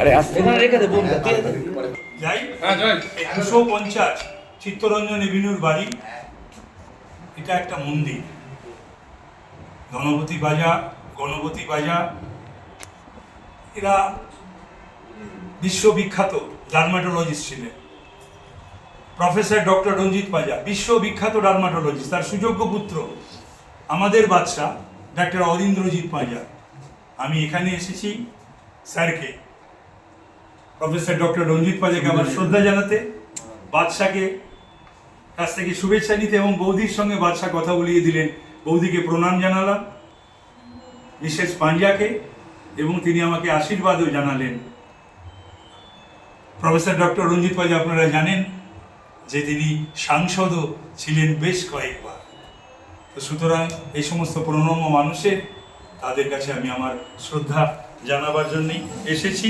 আরে আসতে না রেখে দে বোন ঠিক আছে যাই দুশো পঞ্চাশ চিত্তরঞ্জন এভিনিউর বাড়ি। এটা একটা মন্দির। গণপতি বাজা গণপতি বাজা। এরা বিশ্ববিখ্যাত ডার্মাটোলজিস্ট ছিলেন। প্রফেসর ডক্টর রঞ্জিত পাজা বিশ্ববিখ্যাত ডার্মাটোলজিস্ট তার সুযোগ্য পুত্র আমাদের বাদশাহ ডাক্তার অরিন্দ্রজিৎ পাজা আমি এখানে এসেছি স্যারকে প্রফেসর ডক্টর রঞ্জিত পাজাকে আমার শ্রদ্ধা জানাতে বাদশাকে কাছ থেকে শুভেচ্ছা নিতে এবং বৌদির সঙ্গে বাদশাহ কথা বলিয়ে দিলেন। বৌদিকে প্রণাম জানালাম মিসেস পাঞ্জাকে এবং তিনি আমাকে আশীর্বাদও জানালেন। প্রফেসর ডক্টর রঞ্জিত পাজা আপনারা জানেন যে তিনি সাংসদও ছিলেন বেশ কয়েকবার। তো সুতরাং এই সমস্ত প্রণম্য মানুষের তাদের কাছে আমি আমার শ্রদ্ধা জানাবার জন্যই এসেছি।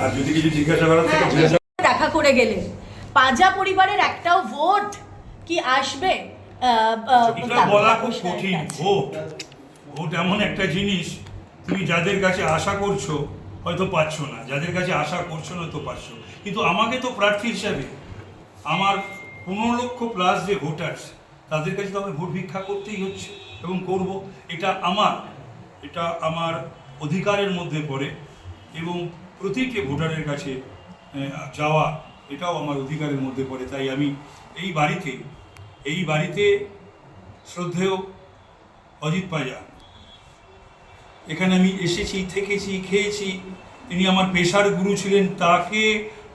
আর যদি কিছু জিজ্ঞাসা করার থাকে দেখা করে গেলেন পাজা পরিবারের একটাও ভোট কি আসবে? তারপর বলা খুব কঠিন ভোট ভোট এমন একটা জিনিস তুমি যাদের কাছে আশা করছ হয়তো পাচ্ছ না। যাদের কাছে আশা করছ না তো পাচ্ছ কিন্তু আমাকে তো প্রার্থী হিসাবে আমার পনেরো লক্ষ প্লাস যে ভোটার্স তাদের কাছে তো আমি ভোট ভিক্ষা করতেই হচ্ছে এবং করব। এটা আমার এটা আমার অধিকারের মধ্যে পড়ে এবং প্রতিটি ভোটারের কাছে যাওয়া, এটাও আমার অধিকারের মধ্যে পড়ে। তাই আমি এই বাড়িতে এই বাড়িতে শ্রদ্ধেয় অজিত পাজা, এখানে আমি এসেছি, থেকেছি, খেয়েছি, তিনি আমার পেশার গুরু ছিলেন, তাকে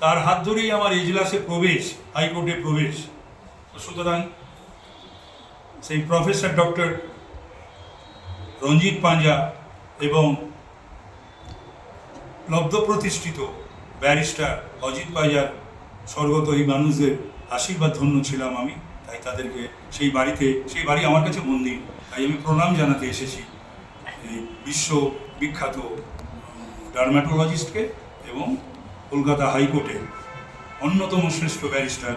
তার হাত ধরেই আমার এজলাসে প্রবেশ, হাইকোর্টে প্রবেশ। সুতরাং সেই প্রফেসর ডক্টর রঞ্জিত পাঞ্জা এবং লব্ধ প্রতিষ্ঠিত ব্যারিস্টার অজিত পাইজার স্বর্গত এই মানুষদের আশীর্বাদ ধন্য ছিলাম আমি, তাই তাদেরকে সেই বাড়িতে, সেই বাড়ি আমার কাছে মন্দির, তাই আমি প্রণাম জানাতে এসেছি বিশ্ব বিখ্যাত ডার্মাটোলজিস্টকে এবং কলকাতা হাইকোর্টে অন্যতম শ্রেষ্ঠ ব্যারিস্টার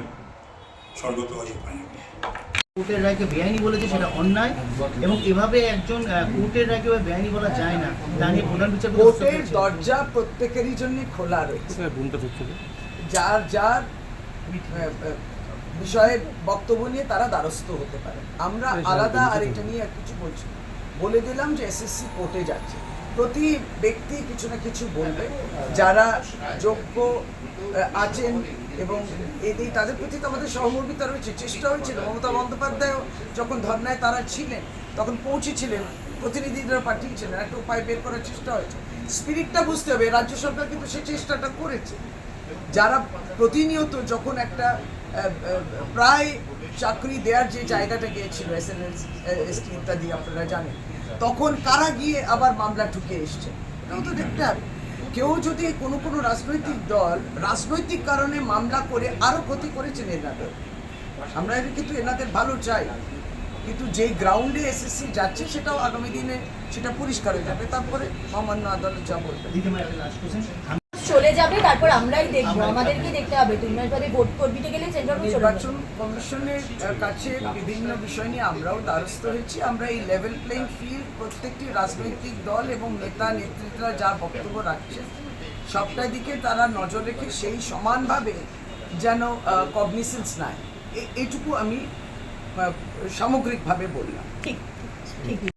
স্বর্গত অজিত পাইজাকে কোর্টের রায়কে বেআইনি বলেছে সেটা অন্যায় এবং এভাবে একজন কোর্টের রায়কে বেআইনি বলা যায় না। তা নিয়ে প্রধান বিচারপতি কোর্টের দরজা প্রত্যেকেরই জন্য খোলা রয়েছে। যার যার বিষয়ে বক্তব্য নিয়ে তারা দ্বারস্থ হতে পারে। আমরা আলাদা আরেকটা নিয়ে আর কিছু বলছি বলে দিলাম যে এসএসসি কোর্টে যাচ্ছে। প্রতি ব্যক্তি কিছু না কিছু বলবে। যারা যোগ্য আছেন এবং এই তাদের প্রতি তো আমাদের সহমর্মিতা রয়েছে চেষ্টা হয়েছিল মমতা বন্দ্যোপাধ্যায়ও যখন ধর্নায় তারা ছিলেন, তখন পৌঁছেছিলেন, প্রতিনিধিরা পাঠিয়েছিলেন একটা উপায় বের করার চেষ্টা হয়েছে। স্পিরিটটা বুঝতে হবে, রাজ্য সরকার কিন্তু সেই চেষ্টাটা করেছে। যারা প্রতিনিয়ত যখন একটা প্রায় চাকরি দেওয়ার যে জায়গাটা গিয়েছিল এস এন এস ইত্যাদি, আপনারা জানেন। তখন কারা গিয়ে আবার মামলা ঠুকে এসছে? এটাও তো দেখতে হবে। কেউ যদি কোনো কোনো রাজনৈতিক দল রাজনৈতিক কারণে মামলা করে আরও ক্ষতি করেছেন এনাদের, আমরা এর কিন্তু এনাদের ভালো চাই। কিন্তু যে গ্রাউন্ডে এসএসসি যাচ্ছে, সেটাও আগামী দিনে সেটা পরিষ্কার হয়ে যাবে। তারপরে মহামান্য আদালত যা বলবে। চলে যাবে তারপর আমরাই দেখব। আমাদেরকে দেখতে হবে। তুমি ভাবে ভোট করবিতে গেলে সেন্ট্রাল নির্বাচন কমিশনের কাছে বিভিন্ন বিষয় নিয়ে আমরাও দ্বারস্থ হয়েছি। আমরা এই লেভেল প্লেইং ফিল্ড প্রত্যেকটি রাজনৈতিক দল এবং নেতা নেতৃত্বরা যা বক্তব্য রাখছে সবটা দিকে তারা নজর রেখে সেই সমানভাবে যেন কগনিসেন্স নেয়। এ- এইটুকু আমি সামগ্রিকভাবে বললাম। ঠিক ঠিক।